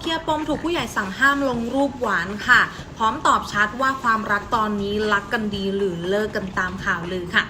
เคลียร์ปมถูกผู้ใหญ่สั่งห้ามลงรูปหวานค่ะ พร้อมตอบชัดว่าความรักตอนนี้รักกันดีหรือเลิกกันตามข่าวลือค่ะ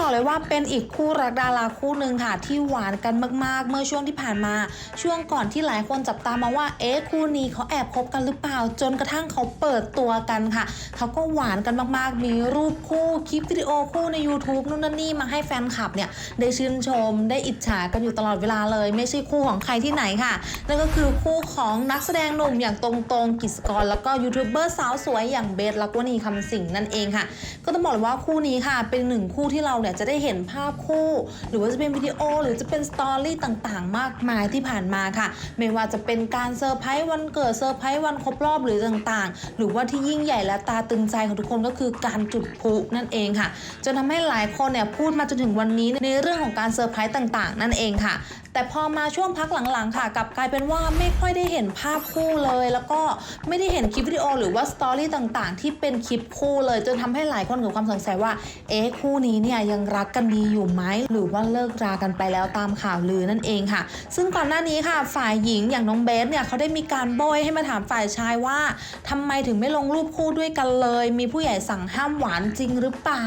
บอกเลยว่าเป็นอีกคู่รักดาราคู่หนึ่งค่ะ ที่หวานกันมาก ๆ เมื่อช่วงที่ผ่านมา ช่วงก่อนที่หลายคนจับตามาว่าเอ๊ะคู่นี้เขาแอบคบกันหรือเปล่า จนกระทั่งเขาเปิดตัวกันค่ะ เขาก็หวานกันมากๆ มีรูปคู่คลิปวิดีโอคู่ใน YouTube นู่นนั่นนี่มาให้แฟนคลับเนี่ยได้ชื่นชมได้อิจฉากันอยู่ตลอดเวลาเลย ไม่ใช่คู่ของใครที่ไหนค่ะนั่นก็คือคู่ของนักแสดงหนุ่มอย่างตรงๆกิจกร แล้วก็ยูทูบเบอร์สาวสวยอย่างเบสลักวณีคำสิงนั่นเองค่ะ ก็ต้องบอกเลยว่าคู่นี้ค่ะเป็นหนึ่งคู่ที่เราเนี่ยจะได้เห็นภาพคู่ หรือว่าจะเป็นวิดีโอหรือจะเป็นสตอรี่ต่างๆ มากมายที่ผ่านมาค่ะ ไม่ว่าจะเป็นการเซอร์ไพรส์วันเกิดเซอร์ไพรส์วันครบรอบหรือต่างๆ หรือว่าที่ยิ่งใหญ่และตาตึงใจของทุกคนก็คือการจุดพลุนั่นเองค่ะจนทำให้หลายคนเนี่ยพูดมาจนถึงวันนี้ในเรื่องของการเซอร์ไพรส์ต่างๆ นั่นเองค่ะแต่พอมาช่วงพักหลังๆค่ะกลับกลายเป็นว่าไม่ค่อยได้เห็นภาพคู่เลย แล้วก็ไม่ได้เห็นคลิปวิดีโอหรือว่าสตอรี่ต่างๆ ที่เป็นคลิปคู่เลย จนทำให้หลายคนเกิดความสงสัยว่า เอ๊ะคู่นี้เนี่ยยังรักกันดีอยู่ไหมหรือว่าเลิกรากันไปแล้วตามข่าวลือนั่นเองค่ะ ซึ่งก่อนหน้านี้ค่ะ ฝ่ายหญิงอย่างน้องเบสเนี่ยเขาได้มีการโบยให้มาถามฝ่ายชายว่าทำไมถึงไม่ลงรูปคู่ด้วยกันเลย มีผู้ใหญ่สั่งห้ามหวานจริงหรือเปล่า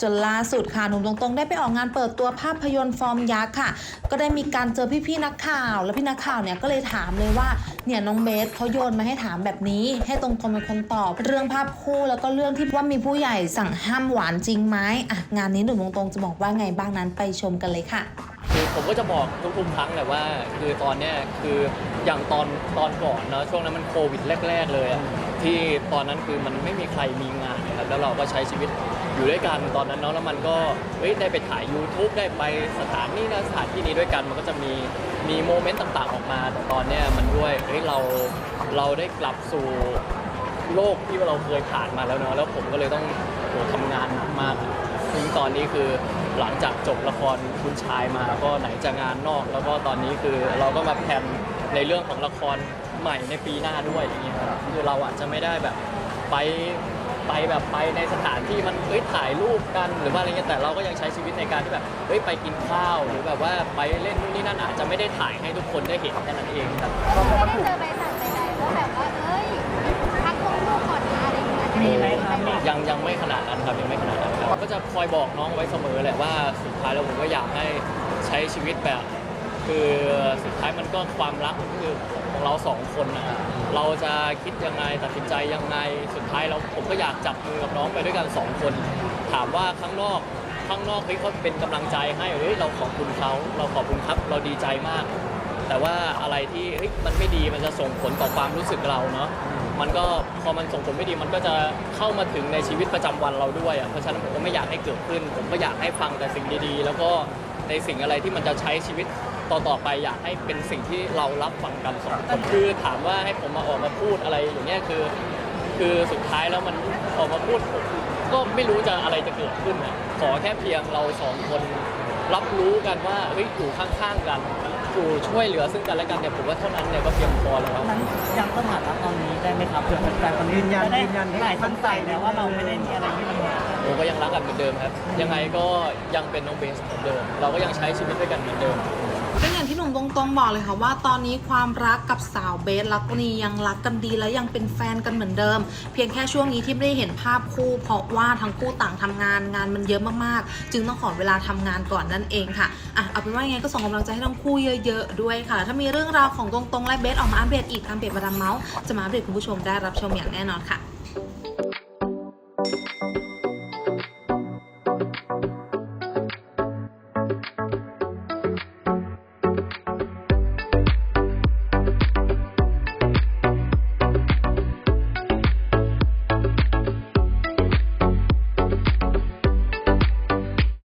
จนล่าสุดค่ะหนุ่มตรงๆ ได้ไปออกงานเปิดตัวภาพยนตร์ฟอร์มยักษ์ค่ะ ก็ได้มีการเจอพี่ๆนักข่าว แล้วพี่นักข่าวเนี่ยก็เลยถามเลยว่าเนี่ยน้องเบสเขาโยนมาให้ถามแบบนี้ ให้ตรงๆเป็นคนตอบ เรื่องภาพคู่แล้วก็เรื่องที่ว่ามีผู้ใหญ่สั่งห้ามหวานจริงไหมอะงานนี้หนุ่มตรงๆจะบอกว่าไงบ้างนั้นไปชมกันเลยค่ะ ผมก็จะบอกทุกๆครั้งแหละว่า คือตอนเนี้ยคืออย่างตอนตอนก่อนเนาะช่วงนั้นมันโควิดแรก ๆ เลยอะที่ตอนนั้นคือมันไม่มีใครมีงานนะครับแล้วเราก็ใช้ชีวิตอยู่ด้วยกันตอนนั้นเนาะแล้วมันก็เฮ้ยได้ไปถ่าย YouTube ได้ไปสถานนี้นะสถานที่นี้ด้วยกันมันก็จะมีมีโมเมนต์ต่างๆออกมาแต่ตอนเนี้ยมันด้วยเฮ้ยเราเราได้กลับสู่โลกที่เราเคยผ่านมาแล้วเนอะแล้วผมก็เลยต้องโหทำงานหนักมาก ถึงตอนนี้คือหลังจากจบละครคุณชายมาก็ไหนจะงานนอก แล้วก็ตอนนี้คือเราก็มาแพลนในเรื่องของละครใหม่ในปีหน้าด้วยอย่างเงี้ยครับคือเราอาจจะไม่ได้แบบไปไปแบบไปในสถานที่มันเอ้ยถ่ายรูปกันหรือว่าอะไรเงี้ยแต่เราก็ยังใช้ชีวิตในการที่แบบเฮ้ยไปกินข้าว หรือแบบว่าไปเล่นนู่นนี่นั่นอาจจะไม่ได้ถ่ายให้ทุกคนได้เห็นแค่นั้นเองครับไม่ได้เจอใบสั่งใดๆว่าแบบว่าเอ้ยพักลงลูกก่อนนะอะไรอย่างเงี้ยมีไหมครับมียังยังไม่ขนาดนั้นครับยังไม่ขนาดนั้นครับ ก็จะคอยบอกน้องไว้เสมอแหละว่าสุดท้ายแล้วผมก็อยากให้ใช้ชีวิตแบบ คือสุดท้ายมันก็ความรักมันคือของเราสองคนนะเราจะคิดยังไงตัดสินใจยังไงสุดท้ายเราผมก็อยากจับมือกับน้องไปด้วยกันสองคน ถามว่าข้างนอกข้างนอกเฮ้ยเขาเป็นกำลังใจให้เฮ้ยเราขอบคุณเขาเราขอบคุณครับเราดีใจมาก แต่ว่าอะไรที่เฮ้ยมันไม่ดีมันจะส่งผลต่อความรู้สึกเราเนาะมันก็พอมันส่งผลไม่ดีมันก็จะเข้ามาถึงในชีวิตประจำวันเราด้วยอะเพราะฉะนั้นผมก็ไม่อยากให้เกิดขึ้น ผมก็อยากให้ฟังแต่สิ่งดีๆ แล้วก็ในสิ่งอะไรที่มันจะใช้ชีวิตต่อๆไปอยากให้เป็นสิ่งที่เรารับฟังกันสองคนคือถามว่าให้ผมมาออกมาพูดอะไรอย่างเงี้ยคือ คือสุดท้ายแล้วมันออกมาพูดก็ไม่รู้จะอะไรจะเกิดขึ้นนะขอแค่เพียงเราสองคน รับรู้กันว่าเฮ้ยอยู่ข้างๆกันอยู่ช่วยเหลือซึ่งกันและกันเนี่ยผมว่าเท่านั้นเนี่ยก็เพียงพอแล้วนั้นยังสถานะตอนนี้ได้ไหมครับเผื่อแฟนๆคนนี้ยืนยันจะได้ยืนยันให้หลายสมั่งนใจสัยแล้วว่าเราไม่ได้มีอะไรที่มันผมก็ยังรักกันเหมือนเดิมครับ ยังไงก็ยังเป็นน้องเบสเหมือนเดิม เราก็ยังใช้ชีวิตด้วยกันเหมือนเดิม ก็อย่างที่หนุ่มตรงๆบอกเลยค่ะว่าตอนนี้ความรักกับสาวเบสลักนียังรักกันดีและยังเป็นแฟนกันเหมือนเดิม เพียงแค่ช่วงนี้ที่ไม่ได้เห็นภาพคู่ เพราะว่าทั้งคู่ต่างทำงานงานมันเยอะมากๆ จึงต้องขอเวลาทำงานก่อนนั่นเองค่ะอะเอาเป็นว่ายังไงก็ส่งกำลังใจให้ทั้งคู่เยอะ ๆ ด้วยค่ะ ถ้ามีเรื่องราวของตรงๆและเบสออกมาอัปเดตอีกทางเพจมาดามเมาส์จะมาอัปเดตคุณผู้ชมได้รับชมอย่างแน่นอนค่ะ